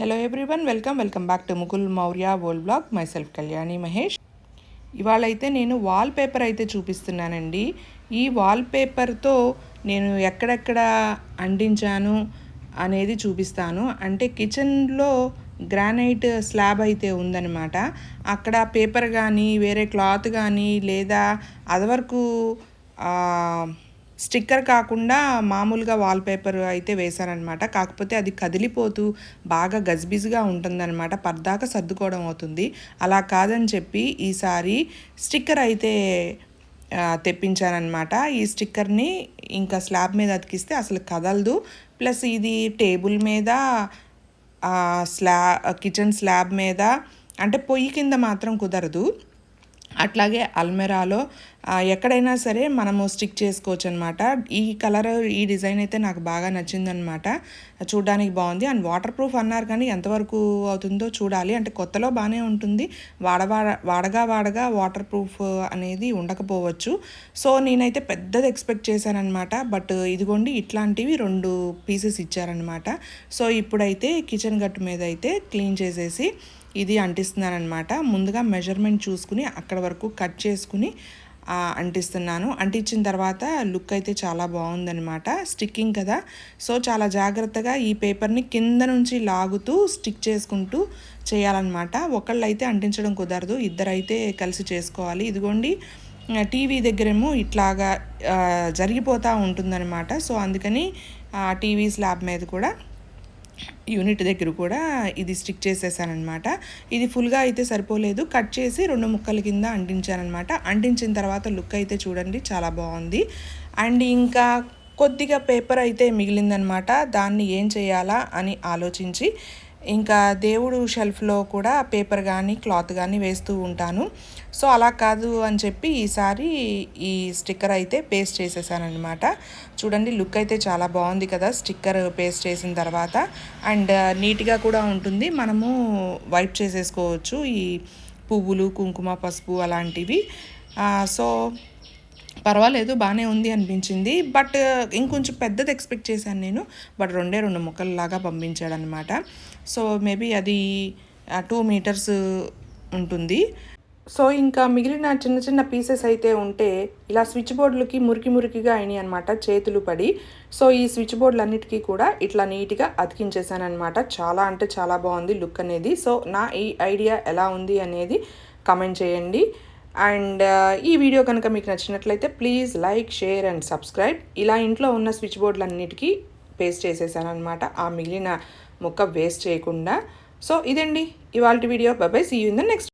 Hello everyone welcome welcome back to Mukul Maurya world blog my self Kalyani Mahesh ఇవాళ అయితే నేను wall paper అయితే చూపిస్తున్నానండి. ఈ వాల్ పేపర్తో నేను ఎక్కడెక్కడ అంటించాను అనేది చూపిస్తాను. అంటే కిచెన్లో గ్రానైట్ స్లాబ్ అయితే ఉందన్నమాట. అక్కడ పేపర్ కానీ వేరే క్లాత్ కానీ లేదా అదివరకు స్టిక్కర్ కాకుండా మామూలుగా వాల్పేపర్ అయితే వేశారనమాట. కాకపోతే అది కదిలిపోతూ బాగా గజిబిజిగా ఉంటుందన్నమాట పర్దాక సర్దుకోవడం అవుతుంది. అలా కాదని చెప్పి ఈసారి స్టిక్కర్ అయితే తెప్పించానమాట ఈ స్టిక్కర్ని ఇంకా స్లాబ్ మీద అతికిస్తే అసలు కదలదు. ప్లస్ ఇది టేబుల్ మీద స్లా కిచెన్ స్లాబ్ మీద అంటే పొయ్యి కింద మాత్రం కుదరదు. అట్లాగే అల్మెరాలో ఎక్కడైనా సరే మనము స్టిక్ చేసుకోవచ్చు అనమాట ఈ కలర్ ఈ డిజైన్ అయితే నాకు బాగా నచ్చిందనమాట. చూడడానికి బాగుంది. అండ్ వాటర్ ప్రూఫ్ అన్నారు కానీ ఎంతవరకు అవుతుందో చూడాలి. అంటే కొత్తలో బాగానే ఉంటుంది. వాడవాడ వాడగా వాడగా వాటర్ ప్రూఫ్ అనేది ఉండకపోవచ్చు. సో నేనైతే పెద్దది ఎక్స్పెక్ట్ చేశానమాట బట్ ఇదిగోండి ఇట్లాంటివి రెండు పీసెస్ ఇచ్చారనమాట. సో ఇప్పుడైతే కిచెన్ గట్టు మీద అయితే క్లీన్ చేసేసి ఇది అంటిస్తున్నానమాట ముందుగా మెజర్మెంట్ చూసుకుని అక్కడ వరకు కట్ చేసుకుని అంటిస్తున్నాను. అంటించిన తర్వాత లుక్ అయితే చాలా బాగుందనమాట స్టిక్కింగ్ కదా. సో చాలా జాగ్రత్తగా ఈ పేపర్ని కింద నుంచి లాగుతూ స్టిక్ చేసుకుంటూ చేయాలన్నమాట. ఒకళ్ళు అయితే అంటించడం కుదరదు ఇద్దరైతే కలిసి చేసుకోవాలి. ఇదిగోండి టీవీ దగ్గరేమో ఇట్లాగా జరిగిపోతూ ఉంటుందన్నమాట. సో అందుకని టీవీ స్లాబ్ మీద కూడా యూనిట్ దగ్గర కూడా ఇది స్టిక్ చేసేసానమాట ఇది ఫుల్గా అయితే సరిపోలేదు. కట్ చేసి రెండు ముక్కల కింద అంటించానమాట అంటించిన తర్వాత లుక్ అయితే చూడండి చాలా బాగుంది. అండ్ ఇంకా కొద్దిగా పేపర్ అయితే మిగిలిందనమాట దాన్ని ఏం చేయాలా అని ఆలోచించి ఇంకా దేవుడు షెల్ఫ్లో కూడా పేపర్ కానీ క్లాత్ కానీ వేస్తూ ఉంటాను. సో అలా కాదు అని చెప్పి ఈసారి ఈ స్టిక్కర్ అయితే పేస్ట్ చేసేసానమాట చూడండి లుక్ అయితే చాలా బాగుంది కదా స్టిక్కర్ పేస్ట్ చేసిన తర్వాత. అండ్ నీట్గా కూడా ఉంటుంది. మనము వైప్ చేసేసుకోవచ్చు. ఈ పువ్వులు కుంకుమ పసుపు అలాంటివి. సో పర్వాలేదు బాగానే ఉంది అనిపించింది. బట్ ఇంకొంచెం పెద్దది ఎక్స్పెక్ట్ చేశాను నేను. బట్ రెండే రెండు ముక్కల్లాగా పంపించాడనమాట సో మేబీ అది టూ మీటర్స్ ఉంటుంది. సో ఇంకా మిగిలిన చిన్న చిన్న పీసెస్ అయితే ఉంటే ఇలా స్విచ్ బోర్డులకి మురికి మురికిగా అయినాయి అనమాట చేతులు పడి. సో ఈ స్విచ్ బోర్డులన్నిటికీ కూడా ఇట్లా నీట్గా అతికించేసానమాట చాలా అంటే చాలా బాగుంది లుక్ అనేది. సో నా ఈ ఐడియా ఎలా ఉంది అనేది కమెంట్ చేయండి. అండ్ ఈ వీడియో కనుక మీకు నచ్చినట్లయితే please like share and subscribe. ఇలా ఇంట్లో ఉన్న స్విచ్ బోర్డులన్నిటికీ పేస్ట్ చేసేసాను అనమాట ఆ మిగిలిన ముక్క వేస్ట్ చేయకుండా. సో ఇదండి. ఇవాళ video. Bye bye see you in the next